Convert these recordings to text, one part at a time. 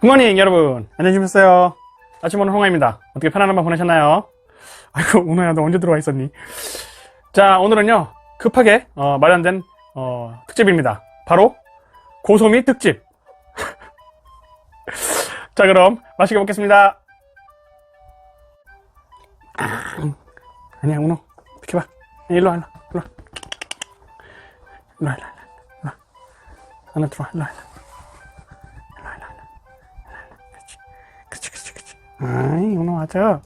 굿모닝 여러분. 주무세요. 아침 오늘 홍화입니다. 어떻게 편안한 밤 보내셨나요? 아이고 운호야 너 언제 들어와 있었니? 자 오늘은요 급하게 어, 마련된 어, 특집입니다. 바로 고소미 특집. 자 그럼 맛있게 먹겠습니다. 아, 아니야 운호 비켜봐. 일로 와 일로 와 일로 와. 일로 와 일로 와 일로 와. 안에 들어와 일로 와 일로 와 아이, 우노 맞아.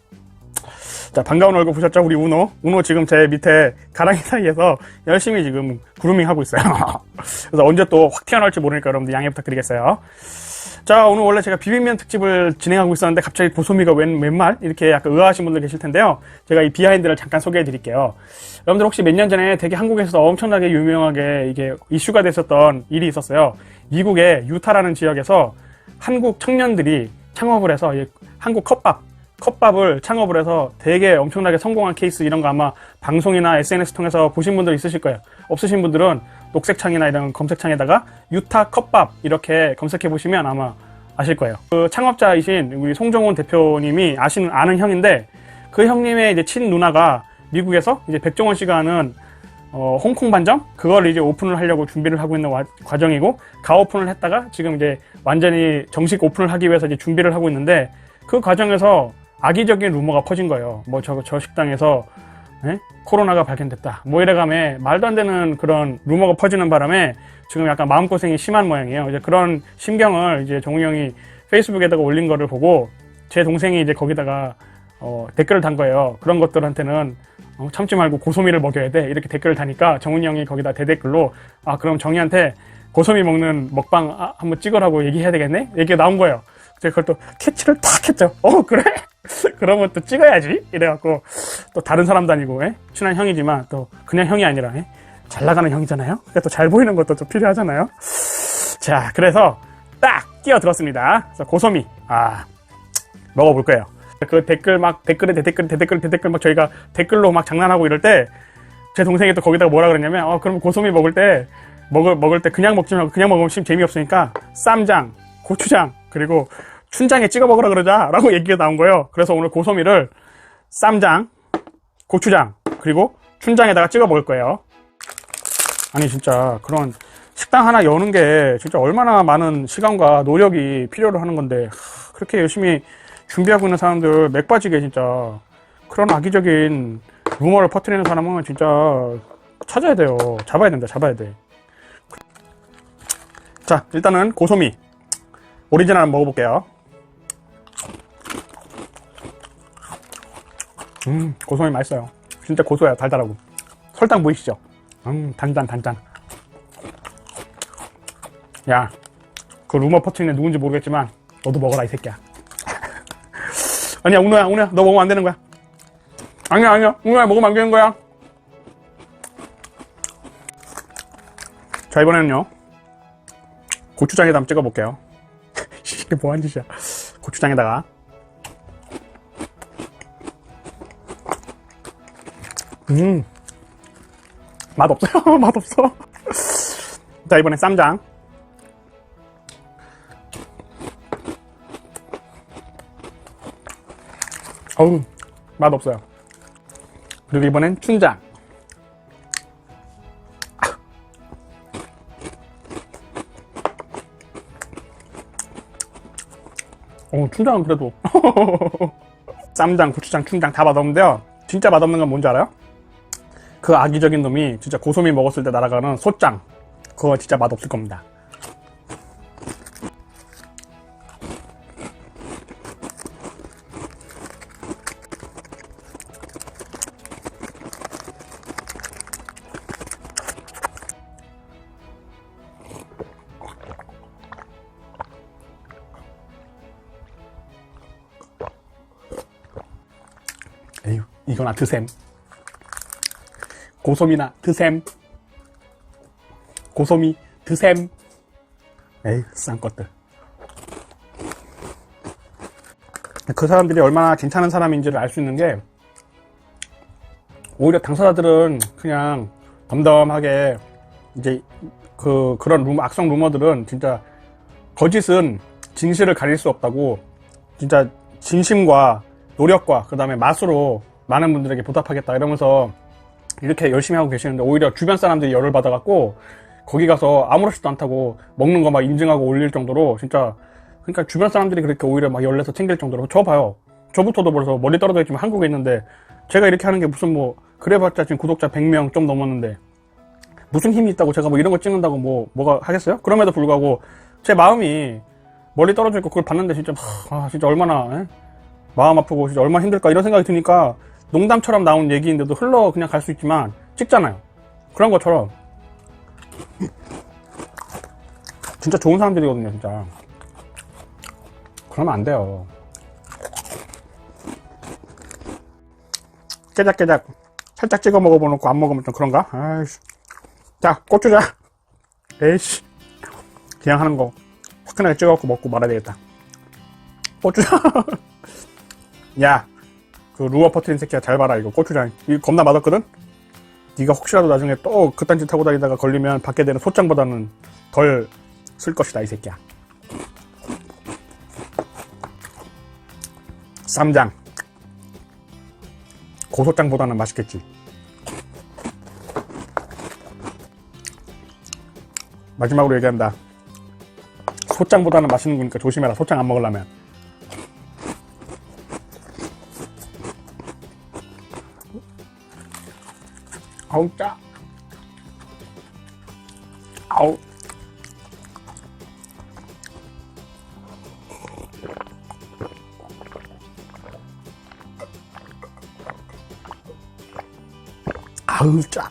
자, 반가운 얼굴 보셨죠? 우리 우노. 우노 지금 제 밑에 가랑이 사이에서 열심히 지금 그루밍 하고 있어요. 그래서 언제 또 확 튀어나올지 모르니까 여러분들 양해 부탁드리겠어요. 자, 오늘 원래 제가 비빔면 특집을 진행하고 있었는데 갑자기 고소미가 웬, 웬말? 이렇게 약간 의아하신 분들 계실 텐데요. 제가 이 비하인드를 잠깐 소개해 드릴게요. 여러분들 혹시 몇 년 전에 되게 한국에서 엄청나게 유명하게 이게 이슈가 됐었던 일이 있었어요. 미국의 유타라는 지역에서 한국 청년들이 창업을 해서 이 한국 컵밥, 컵밥을 창업을 해서 되게 엄청나게 성공한 케이스 이런 거 아마 방송이나 SNS 통해서 보신 분들 있으실 거예요. 없으신 분들은 녹색창이나 이런 검색창에다가 유타 컵밥 이렇게 검색해 보시면 아마 아실 거예요. 그 창업자이신 우리 송정훈 대표님이 아시는 아는 형인데 그 형님의 이제 친 누나가 미국에서 이제 백종원 씨가 하는 어, 홍콩 반점 그걸 이제 오픈을 하려고 준비를 하고 있는 와- 과정이고 가오픈을 했다가 지금 이제 완전히 정식 오픈을 하기 위해서 이제 준비를 하고 있는데 그 과정에서 악의적인 루머가 퍼진 거예요. 뭐 저 저 식당에서 예? 코로나가 발견됐다. 뭐 이래감에 말도 안 되는 그런 루머가 퍼지는 바람에 지금 약간 마음고생이 심한 모양이에요. 이제 그런 심경을 이제 정우 형이 페이스북에다가 올린 거를 보고 제 동생이 이제 거기다가 어, 댓글을 단 거예요. 그런 것들한테는 어, 참지 말고 고소미를 먹여야 돼. 이렇게 댓글을 다니까 정훈이 형이 거기다 대댓글로 아 그럼 정희한테 고소미 먹는 먹방 아, 한번 찍으라고 얘기해야 되겠네? 얘기가 나온 거예요. 제가 그걸 또 캐치를 탁 했죠. 어 그래? 그러면 또 찍어야지. 이래갖고 또 다른 사람도 아니고 예? 친한 형이지만 또 그냥 형이 아니라 예? 잘 나가는 형이잖아요. 그러니까 또 잘 보이는 것도 좀 필요하잖아요. 자 그래서 딱 끼어들었습니다. 그래서 고소미 아 먹어볼 거예요. 그 댓글 막 댓글에 대댓글 대댓글 대댓글 막 저희가 댓글로 막 장난하고 이럴 때 제 동생이 또 거기다가 뭐라 그랬냐면 어 그럼 고소미 먹을 때 먹을 먹을 때 그냥 먹지 말고 그냥 먹으면 심 재미 없으니까 쌈장, 고추장 그리고 춘장에 찍어 먹으라 그러자라고 얘기가 나온 거예요. 그래서 오늘 고소미를 쌈장, 고추장 그리고 춘장에다가 찍어 먹을 거예요. 아니 진짜 그런 식당 하나 여는 게 진짜 얼마나 많은 시간과 노력이 필요로 하는 건데 하, 그렇게 열심히 준비하고 있는 사람들 맥 빠지게 진짜 그런 악의적인 루머를 퍼뜨리는 사람은 진짜 찾아야 돼요. 잡아야 된다. 잡아야 돼. 자, 일단은 고소미 오리지널 한번 먹어볼게요. 음, 고소미 맛있어요. 진짜 고소해요. 달달하고. 설탕 보이시죠? 음, 단짠, 단짠. 야, 그 루머 퍼트리는 누군지 모르겠지만 너도 먹어라 이 새끼야. 아니야, 운호야, 운호야, 너 먹으면 안 되는 거야. 아니야, 아니야, 운호야 먹으면 안 되는 거야. 자, 이번에는요. 고추장에다 한번 찍어볼게요. 이게 뭐한 짓이야. 고추장에다가. 음. 맛없어요. 맛없어. 자, 이번엔 쌈장. 어우, 맛없어요. 그리고 이번엔 춘장. 어, 춘장은 그래도. 쌈장, 고추장, 춘장 다 맛없는데요. 진짜 맛없는 건 뭔지 알아요? 그 악의적인 놈이 진짜 고소미 먹었을 때 날아가는 소장. 그거 진짜 맛없을 겁니다. 이거나 드셈. 고소미나 드셈. 고소미 드셈. 에휴, 싼 것들. 그 사람들이 얼마나 괜찮은 사람인지를 알 수 있는 게 오히려 당사자들은 그냥 덤덤하게 이제 그 그런 루머, 악성 루머들은 진짜 거짓은 진실을 가릴 수 없다고 진짜 진심과 노력과 그 다음에 맛으로 많은 분들에게 보답하겠다 이러면서 이렇게 열심히 하고 계시는데 오히려 주변 사람들이 열을 받아갖고 거기 가서 아무렇지도 않다고 먹는 거 막 인증하고 올릴 정도로 진짜 그러니까 주변 사람들이 그렇게 오히려 막 열내서 챙길 정도로 저 봐요 저부터도 벌써 머리 떨어져 있지만 한국에 있는데 제가 이렇게 하는 게 무슨 뭐 그래봤자 지금 구독자 100명 좀 넘었는데 무슨 힘이 있다고 제가 뭐 이런 거 찍는다고 뭐 뭐가 하겠어요? 그럼에도 불구하고 제 마음이 멀리 떨어져 있고 그걸 봤는데 진짜 하, 아, 진짜 얼마나 에? 마음 아프고 진짜 얼마나 힘들까 이런 생각이 드니까 농담처럼 나온 얘기인데도 흘러 그냥 갈 수 있지만 찍잖아요. 그런 것처럼 진짜 좋은 사람들이거든요, 진짜. 그러면 안 돼요. 깨작깨작 살짝 찍어 먹어보놓고 안 먹으면 좀 그런가? 아이씨. 자, 고추자. 에이씨. 그냥 하는 거 화끈하게 찍어갖고 먹고 말아야 되겠다. 고추장. 야, 그 루어 퍼트린 새끼야 잘 봐라 이거 고추장. 이거 겁나 맛없거든? 네가 혹시라도 나중에 또 그딴 짓 하고 다니다가 걸리면 받게 되는 소장보다는 덜 쓸 것이다 이 새끼야. 쌈장. 고소장보다는 맛있겠지. 마지막으로 얘기한다. 소장보다는 맛있는 거니까 조심해라. 소장 안 먹으려면. 아우 짜. 아우. 아우 짜.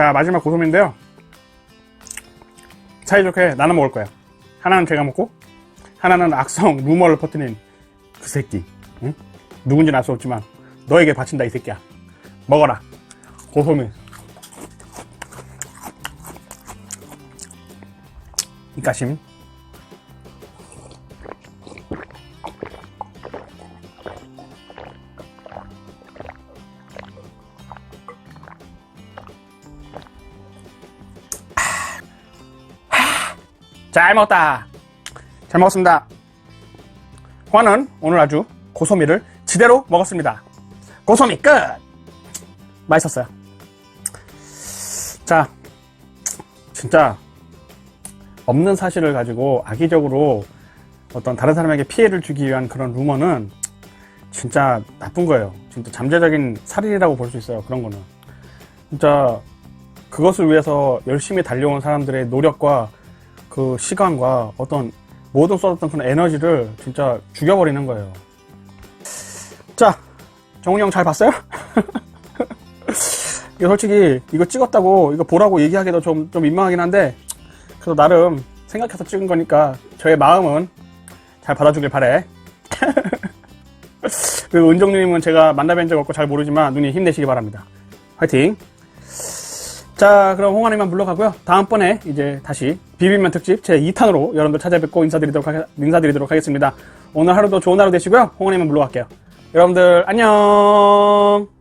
자 마지막 고소미인데요. 사이좋게 나눠 먹을 거예요. 하나는 제가 먹고 하나는 악성 루머를 퍼뜨린 그 새끼. 응? 누군지는 알 수 없지만 너에게 바친다 이 새끼야. 먹어라. 고소미. 이까심 잘 먹었다. 잘 먹었습니다. 호환은 오늘 아주 고소미를 지대로 먹었습니다. 고소미 끝! 맛있었어요. 자, 진짜 없는 사실을 가지고 악의적으로 어떤 다른 사람에게 피해를 주기 위한 그런 루머는 진짜 나쁜 거예요. 진짜 잠재적인 살인이라고 볼 수 있어요. 그런 거는. 진짜 그것을 위해서 열심히 달려온 사람들의 노력과 그 시간과 어떤 모든 쏟았던 그런 에너지를 진짜 죽여버리는 거예요. 자, 정훈이 형 잘 봤어요? 이거 솔직히 이거 찍었다고 이거 보라고 얘기하기도 좀, 좀 민망하긴 한데 그래도 나름 생각해서 찍은 거니까 저의 마음은 잘 받아주길 바래. 그리고 은정님은 제가 만나뵌 적 없고 잘 모르지만 누님 힘내시기 바랍니다. 화이팅! 자, 그럼 홍하님만 물러가고요. 다음번에 이제 다시 비빔면 특집 제 2탄으로 여러분들 찾아뵙고 인사드리도록, 하, 인사드리도록 하겠습니다. 오늘 하루도 좋은 하루 되시고요. 홍하님만 물러갈게요. 여러분들 안녕!